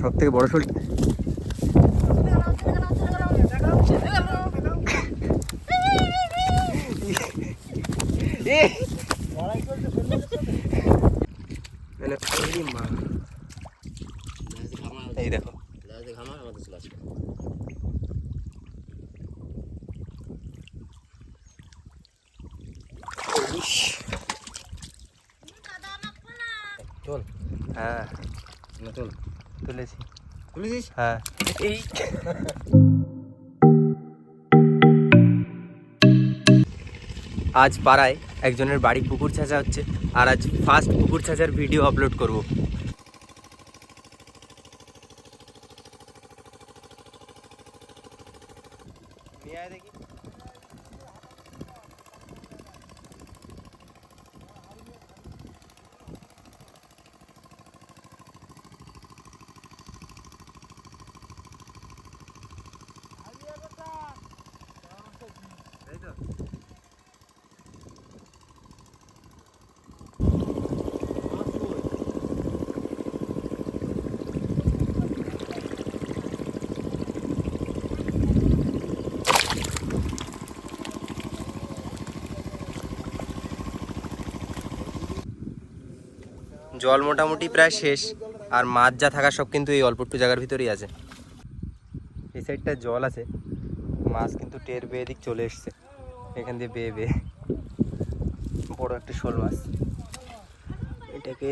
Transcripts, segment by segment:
সব থেকে বড় শোল এই দেখো চল হ্যাঁ না চল তুলেছি হ্যাঁ। এই আজ পাড়ায় একজনের বাড়ি পুকুর ছাঁচা হচ্ছে আর আজ ফার্স্ট পুকুর ছাঁচার ভিডিও আপলোড করব। দেখি। জল মোটামুটি প্রায় শেষ, আর মাছ যা থাকা সব কিন্তু এই অল্প একটু জায়গার ভিতরেই আছে। এই সাইডটা জল আছে, মাছ কিন্তু টের বেয়ে দিক চলে এসছে। এখান দিয়ে বেয়ে বেয়ে। বড় একটা শোল মাছ। এটাকে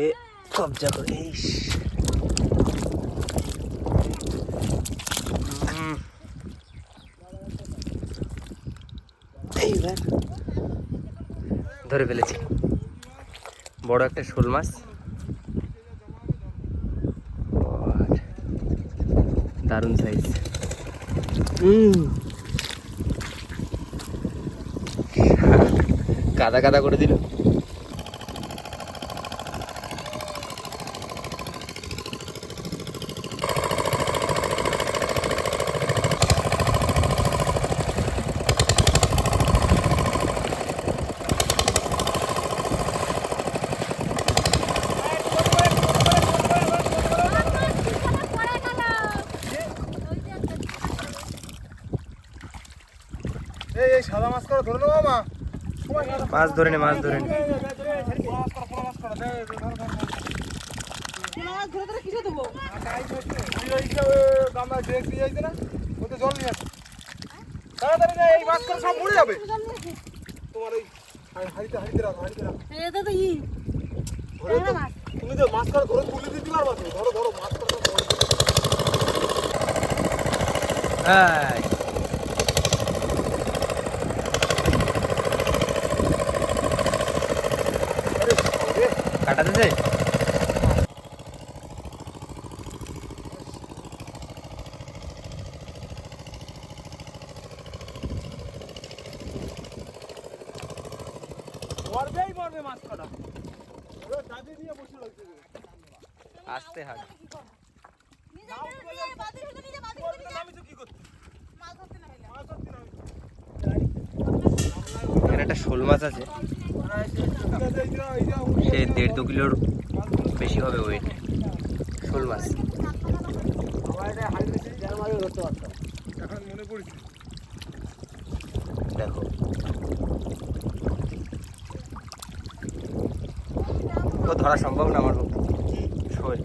কবজা করে। এইবার ধরে ফেলেছি। বড় একটা শোল মাছ। দারুণ সাইজ কাদা কাদা করে দিল। এই সাদা মাছ করে ধরে নেব মা মাছ ধরে নে মাছ ধরে নে। তুমি তো মাছ। করে ধরে তুলে দিতে পারবা তো ধরো ধরো মাছ করে সব মরে যাবে। এই। আরে বাবারে, কাটা দিতে আসতে এখানে একটা শোল মাছ আছে। সে দেড় দু কিলোর বেশি হবে ওয়েট শোল মাছ। দেখো। তো ধরা সম্ভব না আমার শোল।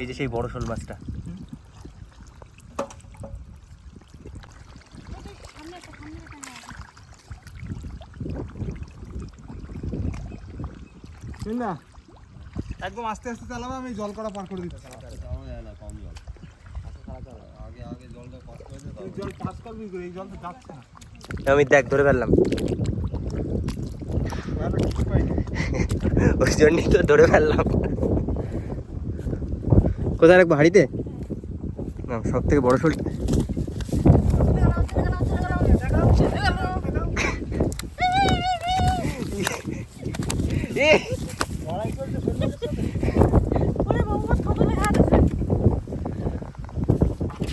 এই যে সেই বড় শোল মাছটা। না? একদম আস্তে আস্তে চালাবো আমি জল করা পার করে দিচ্ছি এই জল পাস করবি করে, এই জল তো যাচ্ছে না। আমি দেখ ধরে ফেললাম। ওই জন্যই তো ধরে ফেললাম। কোথায় রাখব হাড়িতে? না সব থেকে বড় শোল। লড়াই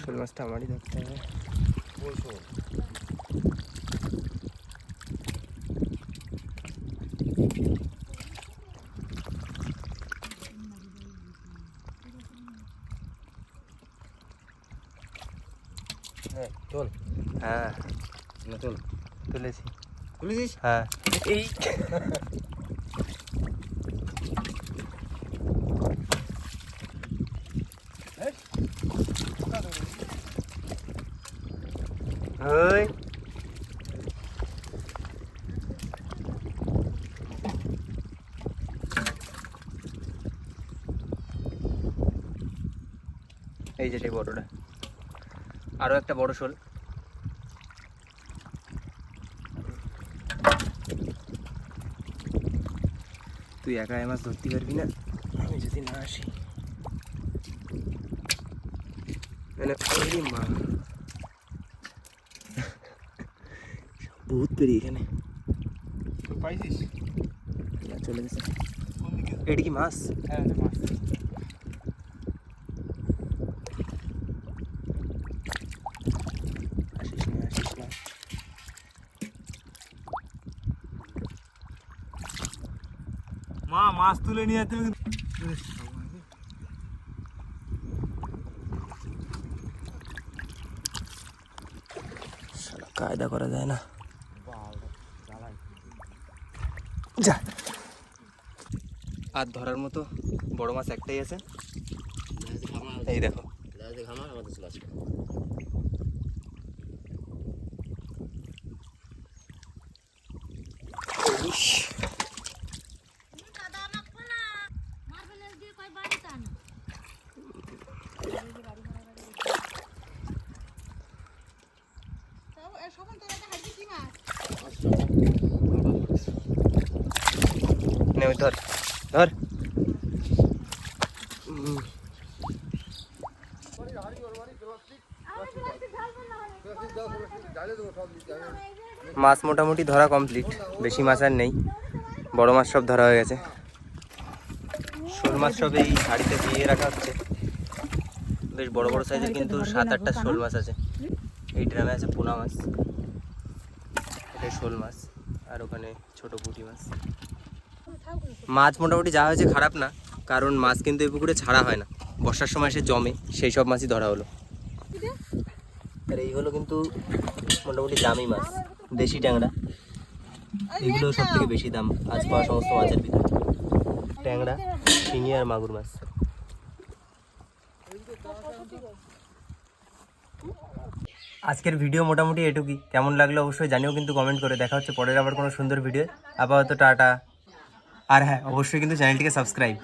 শোল মাছটা আমারই ধরতে হবে। বলছো হ্যাঁ চল। হ্যাঁ। তুলেছি। তুলেছিস? হ্যাঁ। এই ওই এই যেটাই বড়টা। আরও একটা বড় শোল। তুই একা মাছ ধরতে পারবি না? আমি যদি না আসি। মানে মা বহুত পেরি এখানে। পাইছিস? চলে গেছে। এটা কি মাছ? হ্যাঁ মাছ আসিস না আসিস না মা মাছ তুলে নিয়ে যেতে কায়দা করা যায় না। যা। আর ধরার মতো বড় মাছ একটাই আছে। এই দেখো। ইস, নে ওই ধর ধর। মাছ মোটামুটি ধরা কমপ্লিট, বেশি মাছ আর নেই। বড় মাছ সব ধরা হয়ে গেছে। শোল মাছ সব এই হাড়িতে দিয়ে রাখা হচ্ছে। বেশ বড় বড় সাইজের কিন্তু সাত আটটা শোল মাছ আছে। এই ড্রামে আছে পোনা মাছ, এটা শোল মাছ, আর ওখানে ছোট পুঁটি মাছ। মাছ মোটামুটি যা হয়েছে খারাপ না, কারণ মাছ কিন্তু এই পুকুরে ছাড়া হয় না। বর্ষার সময় সে জমে, সেই সব মাছই ধরা হলো। আর এই হলো কিন্তু মোটামুটি দামি মাছ, দেশি ট্যাংরা। এগুলো সব থেকে বেশি দাম আজ পাওয়া সমস্ত মাছের ভিতরে। ট্যাংরা, শিঙি আর মাগুর মাছ। আজকের ভিডিও মোটামুটি এটুকুই। কেমন লাগল অবশ্যই জানিও কিন্তু কমেন্ট করে। দেখা হচ্ছে পরের আবার কোনো সুন্দর ভিডিও আপাতত টাটা। আর হ্যাঁ অবশ্যই কিন্তু চ্যানেলটিকে সাবস্ক্রাইব